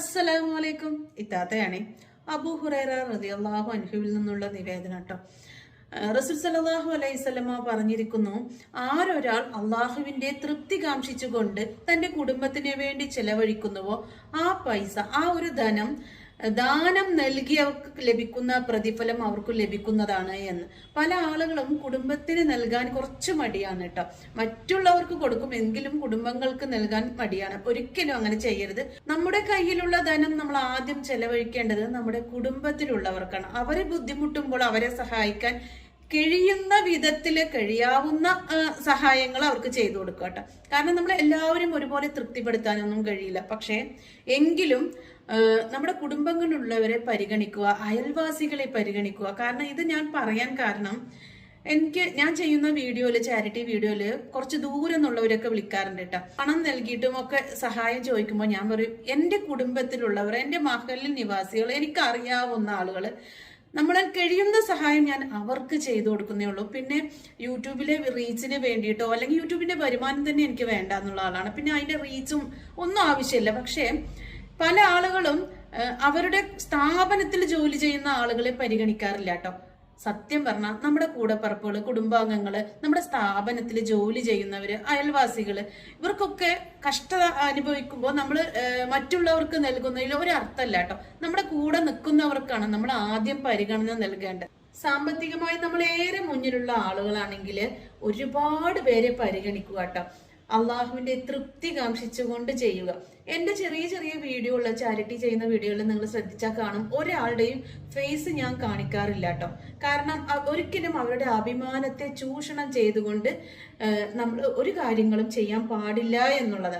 അസ്സലാമു അലൈക്കും ഇത്താത്തയാണേ അബൂ ഹുറൈറ റളിയല്ലാഹു അൻഹുവിൽ നിന്നുള്ള നിവേദനം കേട്ടോ. റസൂൽ സലാഹു അലൈഹി പറഞ്ഞിരിക്കുന്നു ആരൊരാൾ അള്ളാഹുവിന്റെ തൃപ്തി കാംക്ഷിച്ചുകൊണ്ട് തന്റെ കുടുംബത്തിന് വേണ്ടി ചെലവഴിക്കുന്നുവോ ആ പൈസ ആ ഒരു ധനം ദാനം നൽകിയവർക്ക് ലഭിക്കുന്ന പ്രതിഫലം അവർക്ക് ലഭിക്കുന്നതാണ് എന്ന്. പല ആളുകളും കുടുംബത്തിന് നൽകാൻ കുറച്ച് മടിയാണ് കേട്ടോ. മറ്റുള്ളവർക്ക് കൊടുക്കും എങ്കിലും കുടുംബങ്ങൾക്ക് നൽകാൻ മടിയാണ്. ഒരിക്കലും അങ്ങനെ ചെയ്യരുത്. നമ്മുടെ കയ്യിലുള്ള ധനം നമ്മൾ ആദ്യം ചെലവഴിക്കേണ്ടത് നമ്മുടെ കുടുംബത്തിലുള്ളവർക്കാണ്. അവരെ ബുദ്ധിമുട്ടുമ്പോൾ അവരെ സഹായിക്കാൻ കഴിയുന്ന വിധത്തിൽ കഴിയാവുന്ന സഹായങ്ങൾ അവർക്ക് ചെയ്തു കൊടുക്കുക കേട്ടോ. കാരണം നമ്മൾ എല്ലാവരും ഒരുപോലെ തൃപ്തിപ്പെടുത്താനൊന്നും കഴിയില്ല. പക്ഷേ എങ്കിലും നമ്മുടെ കുടുംബങ്ങളിലുള്ളവരെ പരിഗണിക്കുക അയൽവാസികളെ പരിഗണിക്കുക. കാരണം ഇത് ഞാൻ പറയാൻ കാരണം എനിക്ക് ഞാൻ ചെയ്യുന്ന വീഡിയോയിൽ ചാരിറ്റി വീഡിയോയിൽ കുറച്ച് ദൂരം നിന്നുള്ളവരൊക്കെ വിളിക്കാറുണ്ട് കേട്ടോ. പണം നൽകിയിട്ടും ഒക്കെ സഹായം ചോദിക്കുമ്പോൾ ഞാൻ പറയും എന്റെ കുടുംബത്തിലുള്ളവർ എന്റെ മഹലിൽ നിവാസികൾ എനിക്കറിയാവുന്ന ആളുകൾ നമ്മളാൽ കഴിയുന്ന സഹായം ഞാൻ അവർക്ക് ചെയ്തു കൊടുക്കുന്നേ ഉള്ളൂ. പിന്നെ യൂട്യൂബിലെ റീച്ചിന് വേണ്ടിയിട്ടോ അല്ലെങ്കിൽ യൂട്യൂബിന്റെ വരുമാനം തന്നെ എനിക്ക് വേണ്ട എന്നുള്ള ആളാണ്. പിന്നെ അതിന്റെ റീച്ചും ഒന്നും ആവശ്യമില്ല. പക്ഷേ പല ആളുകളും അവരുടെ സ്ഥാപനത്തിൽ ജോലി ചെയ്യുന്ന ആളുകളെ പരിഗണിക്കാറില്ല കേട്ടോ. സത്യം പറഞ്ഞാൽ നമ്മുടെ കൂടപ്പറപ്പുകൾ കുടുംബാംഗങ്ങൾ നമ്മുടെ സ്ഥാപനത്തിൽ ജോലി ചെയ്യുന്നവർ അയൽവാസികൾ ഇവർക്കൊക്കെ കഷ്ടത അനുഭവിക്കുമ്പോൾ നമ്മൾ മറ്റുള്ളവർക്ക് നൽകുന്നതിൽ ഒരു അർത്ഥമല്ല കേട്ടോ. നമ്മുടെ കൂടെ നിൽക്കുന്നവർക്കാണ് നമ്മൾ ആദ്യം പരിഗണന നൽകേണ്ടത്. സാമ്പത്തികമായി നമ്മൾ ഏറെ മുന്നിലുള്ള ആളുകളാണെങ്കിൽ ഒരുപാട് പേരെ പരിഗണിക്കുക കേട്ടോ. അള്ളാഹുവിന്റെ തൃപ്തി കാംക്ഷിച്ചുകൊണ്ട് ചെയ്യുക. എന്റെ ചെറിയ ചെറിയ വീഡിയോ ഉള്ള ചാരിറ്റി ചെയ്യുന്ന വീഡിയോയിൽ നിങ്ങൾ ശ്രദ്ധിച്ചാൽ കാണും. ഒരാളുടെയും ഫേസ് ഞാൻ കാണിക്കാറില്ല കേട്ടോ. കാരണം ഒരിക്കലും അവരുടെ അഭിമാനത്തെ ചൂഷണം ചെയ്തുകൊണ്ട് നമ്മൾ ഒരു കാര്യങ്ങളും ചെയ്യാൻ പാടില്ല എന്നുള്ളതാണ്